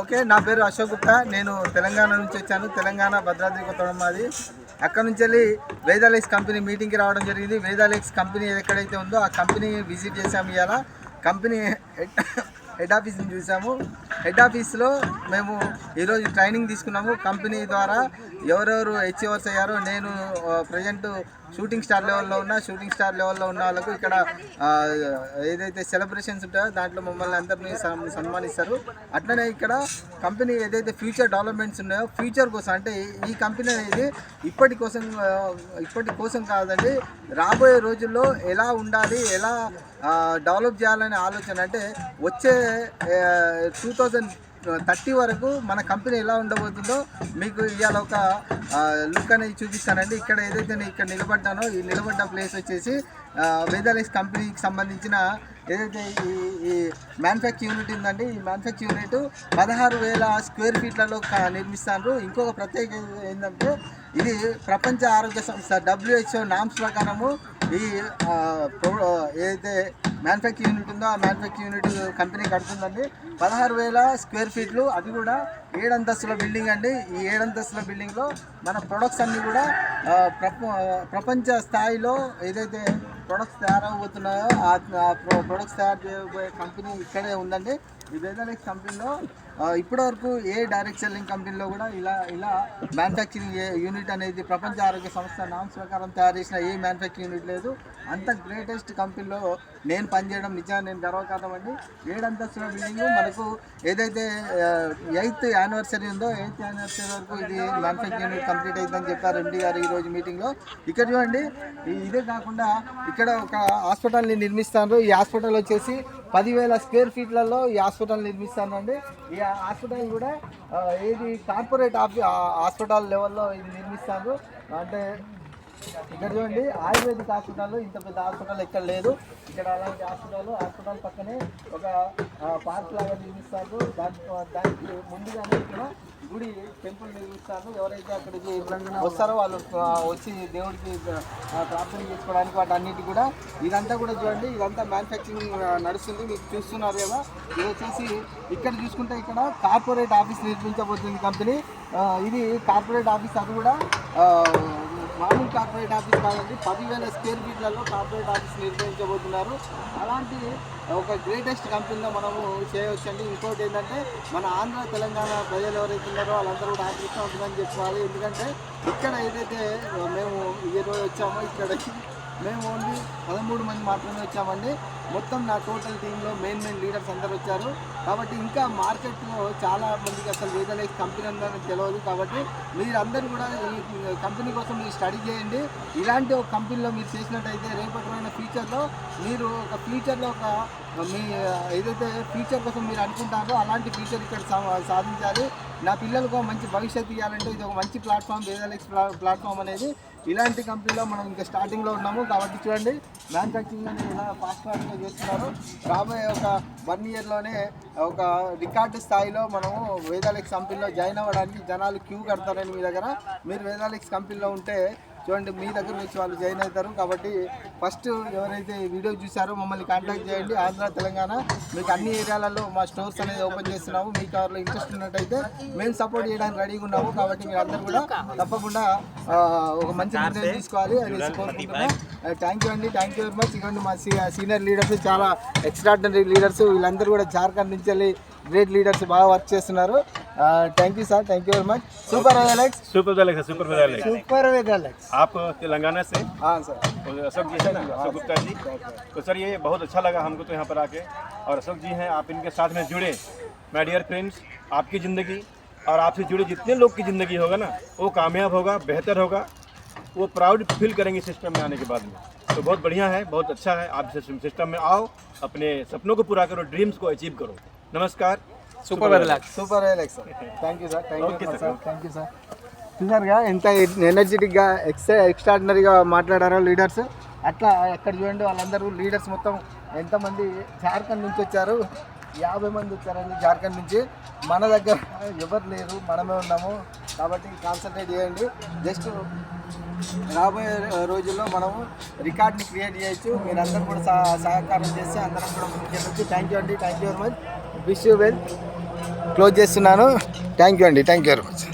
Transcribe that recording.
Okay నా పేరు అశోక్ గుప్తా. నేను తెలంగాణ నుంచి వచ్చాను. తెలంగాణ భద్రాద్రి కొత్తగూడెం మాది. అక్కడ నుంచి వెళ్ళి వేదాలెక్స్ కంపెనీ మీటింగ్కి రావడం జరిగింది. వేదాలెక్స్ కంపెనీ ఎక్కడైతే ఉందో ఆ కంపెనీ విజిట్ చేసాము ఇవాళ కంపెనీ హెడ్ హెడ్ ఆఫీస్ని చూసాము హెడ్ ఆఫీస్లో మేము ఈరోజు ట్రైనింగ్ తీసుకున్నాము. కంపెనీ ద్వారా ఎవరెవరు హెచ్ఓవర్స్ అయ్యారో నేను ప్రజెంట్ షూటింగ్ స్టార్ లెవెల్లో ఉన్న షూటింగ్ స్టార్ లెవెల్లో ఉన్న వాళ్ళకు ఇక్కడ ఏదైతే సెలబ్రేషన్స్ ఉంటాయో దాంట్లో మమ్మల్ని అందరినీ సన్- సన్మానిస్తారు. అట్లనే ఇక్కడ కంపెనీ ఏదైతే ఫ్యూచర్ డెవలప్మెంట్స్ ఉన్నాయో ఫ్యూచర్ కోసం అంటే ఈ కంపెనీ అనేది ఇప్పటి కోసం ఇప్పటి కోసం కాదండి రాబోయే రోజుల్లో ఎలా ఉండాలి ఎలా డెవలప్ చేయాలనే ఆలోచన అంటే వచ్చే టూ థౌజండ్ థర్టీ వరకు మన కంపెనీ ఎలా ఉండబోతుందో మీకు ఇవాళ ఒక లుక్ అనేది చూపిస్తానండి. ఇక్కడ ఏదైతే నేను ఇక్కడ నిలబడ్డానో ఈ నిలబడ్డ ప్లేస్ వచ్చేసి వేదాలెక్స్ కంపెనీకి సంబంధించిన ఏదైతే ఈ ఈ మ్యానుఫ్యాక్చర్ యూనిట్ ఉందండి ఈ మ్యానుఫ్యాక్చర్ యూనిట్ పదహారు వేల స్క్వేర్ ఫీట్లలో నిర్మిస్తారు ఇంకొక ప్రత్యేకత ఏంటంటే ఇది ప్రపంచ ఆరోగ్య సంస్థ డబ్ల్యూహెచ్ఓ నామ్స్ ప్రకారము ఈ ప్రో- ఏదైతే మ్యానుఫ్యాక్చరింగ్ యూనిట్ ఉందో? ఆ మ్యానుఫ్యాక్చరింగ్ యూనిట్ కంపెనీ కడుతుందండి. పదహారు వేల స్క్వేర్ ఫీట్లు అది కూడా ఏడంతస్తుల బిల్డింగ్ అండి. ఈ ఏడంతస్తుల బిల్డింగ్లో మన ప్రొడక్ట్స్ అన్నీ కూడా ప్రపంచ స్థాయిలో ఏదైతే ప్రొడక్ట్స్ తయారవబోతున్నాయో ఆ ప్రొడక్ట్స్ తయారు చేయబోయే కంపెనీ ఇక్కడే ఉందండి. ఈ వేదాలెక్స్ కంపెనీలో ఇప్పటివరకు ఏ డైరెక్ట్ సెల్లింగ్ కంపెనీలో కూడా ఇలా ఇలా మ్యానుఫ్యాక్చరింగ్ యూనిట్ అనేది ప్రపంచ ఆరోగ్య సంస్థ నామ్స్ ప్రకారం తయారు చేసిన ఏ మ్యానుఫ్యాక్చరింగ్ యూనిట్ లేదు. అంత గ్రేటెస్ట్ కంపెనీలో నేను పనిచేయడం నిజంగా నేను గర్వకారణం అండి ఏడంతస్తుల బిల్డింగ్ మనకు ఏదైతే ఎయిత్ యానివర్సరీ ఉందో ఎయిత్ యానివర్సరీ వరకు ఇది మ్యానుఫ్యాక్చరింగ్ యూనిట్ కంప్లీట్ అయిందని చెప్పారు ఎండి గారు ఈరోజు మీటింగ్లో. ఇక్కడ చూడండి ఇదే కాకుండా ఇక్కడ ఒక హాస్పిటల్ని నిర్మిస్తారు ఈ హాస్పిటల్ వచ్చేసి పదివేల స్క్వేర్ ఫీట్లలో ఈ హాస్పిటల్ నిర్మిస్తానండి ఈ హాస్పిటల్ కూడా ఏది కార్పొరేట్ ఆఫీ హాస్పిటల్ లెవెల్లో ఇది నిర్మిస్తారు అంటే ఇక్కడ చూడండి ఆయుర్వేదిక్ హాస్పిటల్ ఇంత పెద్ద హాస్పిటల్ ఎక్కడ లేదు. ఇక్కడ అలాంటి హాస్పిటల్ హాస్పిటల్ పక్కనే ఒక పార్క్ లాగా నిర్మిస్తారు. దానికి దానికి ముందుగానే ఇక్కడ గుడి టెంపుల్ నిర్మిస్తారు. ఎవరైతే అక్కడికి వస్తారో వాళ్ళు వచ్చి దేవుడికి ప్రార్థన చేసుకోవడానికి వాటి అన్నిటి కూడా. ఇదంతా కూడా చూడండి ఇదంతా మ్యానుఫ్యాక్చరింగ్ నడుస్తుంది. మీకు చూస్తున్నారు కదా. ఇది వచ్చేసి ఇక్కడ చూసుకుంటే ఇక్కడ కార్పొరేట్ ఆఫీస్ నిర్మించబోతుంది కంపెనీ ఇది కార్పొరేట్ ఆఫీస్ అది కూడా మామూలు కార్పొరేట్ ఆఫీస్ కాదండి పదివేల స్క్వేర్ ఫీట్లలో కార్పొరేట్ ఆఫీస్ నిర్వహించబోతున్నారు అలాంటి ఒక గ్రేటెస్ట్ కంపెనీలో మనము చేయవచ్చండి. ఇంకోటి ఏంటంటే మన ఆంధ్ర తెలంగాణ ప్రజలు ఎవరైతే ఉన్నారో వాళ్ళందరూ కూడా ఆకృష్టం ఉంటుందని చెప్పాలి. ఎందుకంటే ఇక్కడ ఏదైతే మేము ఈ రోజు వచ్చామో ఇక్కడ మేము ఓన్లీ పదమూడు మంది మాత్రమే వచ్చామండి. మొత్తం నా టోటల్ టీంలో మెయిన్ మెయిన్ లీడర్స్ అందరు వచ్చారు. కాబట్టి ఇంకా మార్కెట్లో చాలా మందికి అసలు వేదలైక్ కంపెనీ ఉందని తెలియదు కాబట్టి మీరందరూ కూడా ఈ కంపెనీ కోసం మీరు స్టడీ చేయండి. ఇలాంటి ఒక కంపెనీలో మీరు చేసినట్టయితే రేపటి రోజున ఫ్యూచర్లో మీరు ఒక ఫ్యూచర్లో ఒక మీ ఏదైతే ఫ్యూచర్ కోసం మీరు అనుకుంటారో అలాంటి ఫ్యూచర్ ఇక్కడ సా- సాధించాలి. నా పిల్లలకు మంచి భవిష్యత్తు ఇవ్వాలంటే ఇది ఒక మంచి ప్లాట్ఫామ్ వేదలెక్స్ ప్లాట్ఫామ్ అనేది ఇలాంటి కంపెనీలో మనం ఇంకా స్టార్టింగ్లో ఉన్నాము. కాబట్టి చూడండి మ్యానుఫ్యాక్చరింగ్ అనేది ఇలా ఫాస్ట్ ఫాస్ట్గా చేస్తున్నారు. రాబోయే ఒక వన్ ఇయర్లోనే ఒక రికార్డు స్థాయిలో మనము వేదాలెక్స్ కంపెనీలో జాయిన్ అవ్వడానికి జనాలు క్యూ కడతారని మీ దగ్గర. మీరు వేదాలెక్స్ కంపెనీలో ఉంటే చూడండి మీ దగ్గర నుంచి వాళ్ళు జాయిన్ అవుతారు. కాబట్టి ఫస్ట్ ఎవరైతే వీడియో చూసారో మమ్మల్ని కాంటాక్ట్ చేయండి. ఆంధ్ర తెలంగాణ మీకు అన్ని ఏరియాలలో మా స్టోర్స్ అనేది ఓపెన్ చేస్తున్నాము. మీకు ఎవరిలో ఇంట్రెస్ట్ ఉన్నట్టయితే మేము సపోర్ట్ చేయడానికి రెడీగా ఉన్నాము. కాబట్టి మీరు అందరూ కూడా తప్పకుండా ఒక మంచి నిర్ణయం తీసుకోవాలి. అని కోరుకుంటున్నాం థ్యాంక్ యూ అండి. థ్యాంక్ యూ వెరీ మచ్ ఇవ్వండి మా సీనియర్ లీడర్స్ చాలా ఎక్స్ట్రాడినరీ లీడర్స్ వీళ్ళందరూ కూడా జార్ఖండ్ నుంచి వెళ్ళి గ్రేట్ లీడర్స్ బాగా వర్క్ చేస్తున్నారు thank you sir thank you very much super Alex super विद्यालय है सुपर विद्यालय సూపర్ అలెక్స్ आप तेलंगाना से సార్ और अशोक जी है ना अशोक गुप्ता जी तो सर ये बहुत अच्छा लगा हमको तो यहाँ पर आके और अशोक जी हैं आप इनके साथ में जुड़े माय डियर फ्रेंड्स आपकी ज़िंदगी और आपसे जुड़े जितने लोग की ज़िंदगी होगा ना वो कामयाब होगा बेहतर होगा वो प्राउड फील करेंगे सिस्टम में आने के बाद में तो बहुत बढ़िया है बहुत अच्छा है आप सिस्टम में आओ अपने सपनों को पूरा करो ड्रीम्स को अचीव करो namaskar. Super relax. Super relax. Thank you sir thank you sir thank you sir చూసారుగా ఎంత ఎనర్జెటిక్గా ఎక్స్ట్రా ఎక్స్ట్రాడినరీగా మాట్లాడారో లీడర్స్ అట్లా ఎక్కడ చూడండి వాళ్ళందరూ లీడర్స్ మొత్తం ఎంతమంది జార్ఖండ్ నుంచి వచ్చారు? యాభై మంది వచ్చారండి జార్ఖండ్ నుంచి. మన దగ్గర ఎవరు లేరు మనమే ఉన్నాము. కాబట్టి కాన్సన్ట్రేట్ చేయండి. జస్ట్ రాబోయే రోజుల్లో మనము రికార్డ్ని క్రియేట్ చేయొచ్చు. మీరందరూ కూడా సహకారం చేస్తే అందరం కూడా ముందుకెళ్ళొచ్చు. థ్యాంక్ యూ అండి. Thank you very much wish you well. Close చేస్తున్నాను. థ్యాంక్ యూ అండి. Thank you very much.